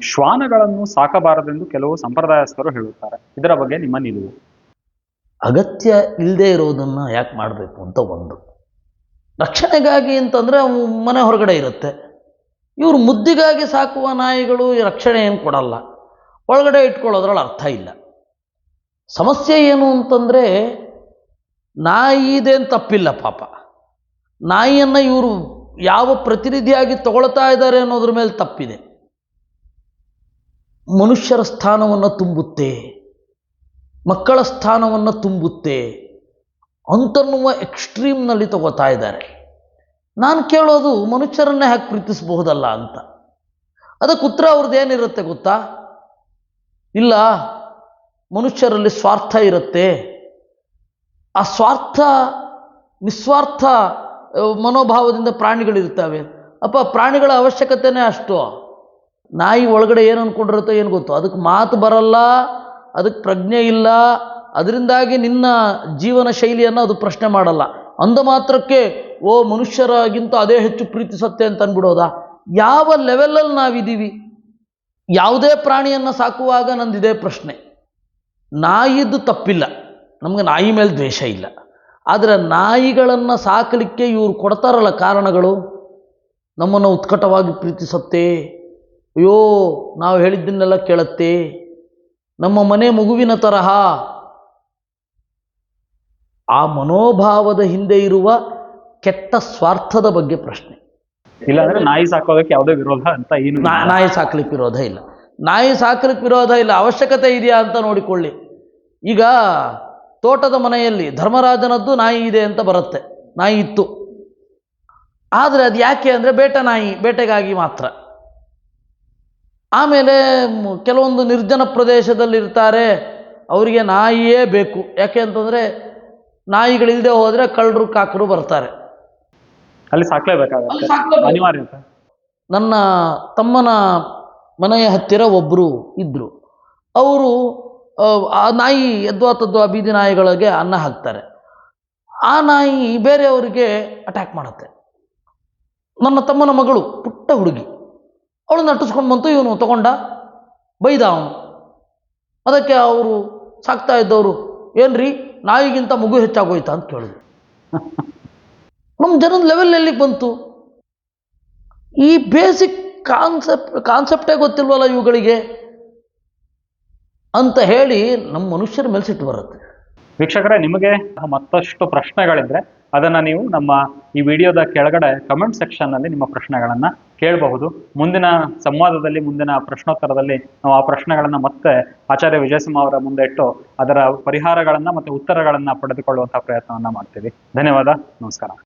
ಶ್ವಾನಗಳನ್ನು ಸಾಕಬಾರದೆಂದು ಕೆಲವು ಸಂಪ್ರದಾಯಸ್ಥರು ಹೇಳುತ್ತಾರೆ. ಇದರ ಬಗ್ಗೆ ನಿಮ್ಮ ನಿಲುವು? ಅಗತ್ಯ ಇಲ್ಲದೆ ಇರೋದನ್ನ ಯಾಕೆ ಮಾಡಬೇಕು ಅಂತ ಒಂದು. ರಕ್ಷಣೆಗಾಗಿ ಅಂತಂದ್ರೆ ಅವು ಮನೆ ಹೊರಗಡೆ ಇರುತ್ತೆ. ಇವರು ಮುದ್ದಿಗಾಗಿ ಸಾಕುವ ನಾಯಿಗಳು ರಕ್ಷಣೆ ಏನು ಕೊಡಲ್ಲ. ಒಳಗಡೆ ಇಟ್ಕೊಳ್ಳೋದ್ರಲ್ಲಿ ಅರ್ಥ ಇಲ್ಲ. ಸಮಸ್ಯೆ ಏನು ಅಂತಂದರೆ ನಾಯಿ ಇದೆ ಅಂತ ತಪ್ಪಿಲ್ಲ ಪಾಪ. ನಾಯಿಯನ್ನು ಇವರು ಯಾವ ಪ್ರತಿನಿಧಿಯಾಗಿ ತಗೊಳ್ತಾ ಇದ್ದಾರೆ ಅನ್ನೋದ್ರ ಮೇಲೆ ತಪ್ಪಿದೆ. ಮನುಷ್ಯರ ಸ್ಥಾನವನ್ನು ತುಂಬುತ್ತೆ, ಮಕ್ಕಳ ಸ್ಥಾನವನ್ನು ತುಂಬುತ್ತೆ, ಅಂತನ್ನುವ ಎಕ್ಸ್ಟ್ರೀಮ್ನಲ್ಲಿ ತಗೋತಾ ಇದ್ದಾರೆ. ನಾನು ಕೇಳೋದು ಮನುಷ್ಯರನ್ನೇ ಯಾಕೆ ಪ್ರೀತಿಸಬಹುದಲ್ಲ ಅಂತ. ಅದಕ್ಕೆ ಉತ್ತರ ಅವ್ರದ್ದು ಏನಿರುತ್ತೆ ಗೊತ್ತಾ? ಇಲ್ಲ, ಮನುಷ್ಯರಲ್ಲಿ ಸ್ವಾರ್ಥ ಇರುತ್ತೆ. ಆ ಸ್ವಾರ್ಥ, ನಿಸ್ವಾರ್ಥ, ಮನೋಭಾವದಿಂದ ಪ್ರಾಣಿಗಳಿರ್ತವೆ ಅಪ್ಪ, ಪ್ರಾಣಿಗಳ ಅವಶ್ಯಕತೆನೇ ಅಷ್ಟು? ನಾಯಿ ಒಳಗಡೆ ಏನು ಅಂದ್ಕೊಂಡಿರುತ್ತೋ ಏನು ಗೊತ್ತು? ಅದಕ್ಕೆ ಮಾತು ಬರಲ್ಲ, ಅದಕ್ಕೆ ಪ್ರಜ್ಞೆ ಇಲ್ಲ. ಅದರಿಂದಾಗಿ ನಿನ್ನ ಜೀವನ ಶೈಲಿಯನ್ನು ಅದು ಪ್ರಶ್ನೆ ಮಾಡಲ್ಲ. ಅಂದ ಮಾತ್ರಕ್ಕೆ, ಓ ಮನುಷ್ಯರಾಗಿಂತ ಅದೇ ಹೆಚ್ಚು ಪ್ರೀತಿಸುತ್ತೆ ಅಂತ ಅಂದ್ಬಿಡೋದಾ ಯಾವ ಲೆವೆಲಲ್ಲಿ ನಾವಿದ್ದೀವಿ ಯಾವುದೇ ಪ್ರಾಣಿಯನ್ನು ಸಾಕುವಾಗ ನಂದಿದೆ ಪ್ರಶ್ನೆ. ನಾಯಿದ್ದು ತಪ್ಪಿಲ್ಲ. ನಮಗೆ ನಾಯಿ ಮೇಲೆ ದ್ವೇಷ ಇಲ್ಲ. ಆದರೆ ನಾಯಿಗಳನ್ನು ಸಾಕಲಿಕ್ಕೆ ಇವರು ಕೊಡ್ತಾರಲ್ಲ ಕಾರಣಗಳು? ನಮ್ಮನ್ನು ಉತ್ಕಟವಾಗಿ ಪ್ರೀತಿಸುತ್ತೆ ಅಯ್ಯೋ ನಾವು ಹೇಳಿದ್ದನ್ನೆಲ್ಲ ಕೇಳತ್ತೆ. ನಮ್ಮ ಮನೆ ಮಗುವಿನ ತರಹ. ಆ ಮನೋಭಾವದ ಹಿಂದೆ ಇರುವ ಕೆಟ್ಟ ಸ್ವಾರ್ಥದ ಬಗ್ಗೆ ಪ್ರಶ್ನೆ. ಇಲ್ಲಾಂದ್ರೆ ನಾಯಿ ಸಾಕೋದಕ್ಕೆ ಯಾವುದೇ ವಿರೋಧ ಅಂತ ಏನು ಇಲ್ಲ. ನಾಯಿ ಸಾಕ್ಲಿಕ್ಕೆ ವಿರೋಧ ಇಲ್ಲ. ನಾಯಿ ಸಾಕ್ಲಿಕ್ಕೆ ವಿರೋಧ ಇಲ್ಲ. ಅವಶ್ಯಕತೆ ಇದೆಯಾ ಅಂತ ನೋಡಿಕೊಳ್ಳಿ. ಈಗ ತೋಟದ ಮನೆಯಲ್ಲಿ ಧರ್ಮರಾಜನದ್ದು ನಾಯಿ ಇದೆ ಅಂತ ಬರುತ್ತೆ. ನಾಯಿ ಇತ್ತು. ಆದರೆ ಅದು ಯಾಕೆ ಅಂದರೆ ಬೇಟೆ ನಾಯಿ ಬೇಟೆಗಾಗಿ ಮಾತ್ರ. ಆಮೇಲೆ ಕೆಲವೊಂದು ನಿರ್ಜನ ಪ್ರದೇಶದಲ್ಲಿರ್ತಾರೆ ಅವರಿಗೆ ನಾಯಿಯೇ ಬೇಕು. ಯಾಕೆ ಅಂತಂದರೆ ನಾಯಿಗಳಿಲ್ಲದೆ ಹೋದರೆ ಕಳ್ಳರು ಕಾಕರು ಬರ್ತಾರೆ. ಅಲ್ಲಿ ಸಾಕ್ಲೇಬೇಕಾಗುತ್ತೆ ಸಾಕ್ಲೇಬೇಕು. ನನ್ನ ತಮ್ಮನ ಮನೆಯ ಹತ್ತಿರ ಒಬ್ಬರು ಇದ್ದರು ಅವರು ಆ ನಾಯಿ ಎದ್ವಾ ತದ್ವಾ ಬೀದಿ ನಾಯಿಗಳಿಗೆ ಅನ್ನ ಹಾಕ್ತಾರೆ. ಆ ನಾಯಿ ಬೇರೆಯವರಿಗೆ ಅಟ್ಯಾಕ್ ಮಾಡುತ್ತೆ. ನನ್ನ ತಮ್ಮನ ಮಗಳು ಪುಟ್ಟ ಹುಡುಗಿ. ಅವಳು ನಟಿಸ್ಕೊಂಡು ಬಂತು ಇವನು ತಗೊಂಡ ಬೈದ ಅವನು. ಅದಕ್ಕೆ ಅವರು ಸಾಕ್ತಾ ಇದ್ದವರು, ಏನ್ರಿ, ನಾಯಿಗಿಂತ ಮಗು ಹೆಚ್ಚಾಗೋಯ್ತಾ ಅಂತ ಕೇಳಿದ್ರು. ನಮ್ಮ ಜನದ ಲೆವೆಲ್ ಎಲ್ಲಿಗೆ ಬಂತು? ಈ ಬೇಸಿಕ್ ಕಾನ್ಸೆಪ್ಟ್ ಕಾನ್ಸೆಪ್ಟೇ ಗೊತ್ತಿಲ್ವಲ್ಲ ಇವುಗಳಿಗೆ? ಅಂತ ಹೇಳಿ ನಮ್ಮ ಮನುಷ್ಯರ ಮೇಲೆ ಬರುತ್ತೆ. ವೀಕ್ಷಕರೇ, ನಿಮಗೆ ಮತ್ತಷ್ಟು ಪ್ರಶ್ನೆಗಳಿದ್ರೆ ಅದನ್ನ ನೀವು ನಮ್ಮ ಈ ವಿಡಿಯೋದ ಕೆಳಗಡೆ ಕಮೆಂಟ್ ಸೆಕ್ಷನ್ನಲ್ಲಿ ನಿಮ್ಮ ಪ್ರಶ್ನೆಗಳನ್ನು ಕೇಳಬಹುದು. ಮುಂದಿನ ಸಂವಾದದಲ್ಲಿ, ಮುಂದಿನ ಪ್ರಶ್ನೋತ್ತರದಲ್ಲಿ ನಾವು ಆ ಪ್ರಶ್ನೆಗಳನ್ನು ಮತ್ತೆ ಆಚಾರ್ಯ ವಿಜಯಸಿಂಹ ಅವರ ಮುಂದೆ ಇಟ್ಟು ಅದರ ಪರಿಹಾರಗಳನ್ನು ಮತ್ತೆ ಉತ್ತರಗಳನ್ನು ಪಡೆದುಕೊಳ್ಳುವಂಥ ಪ್ರಯತ್ನವನ್ನು ಮಾಡ್ತೀವಿ. ಧನ್ಯವಾದ. ನಮಸ್ಕಾರ.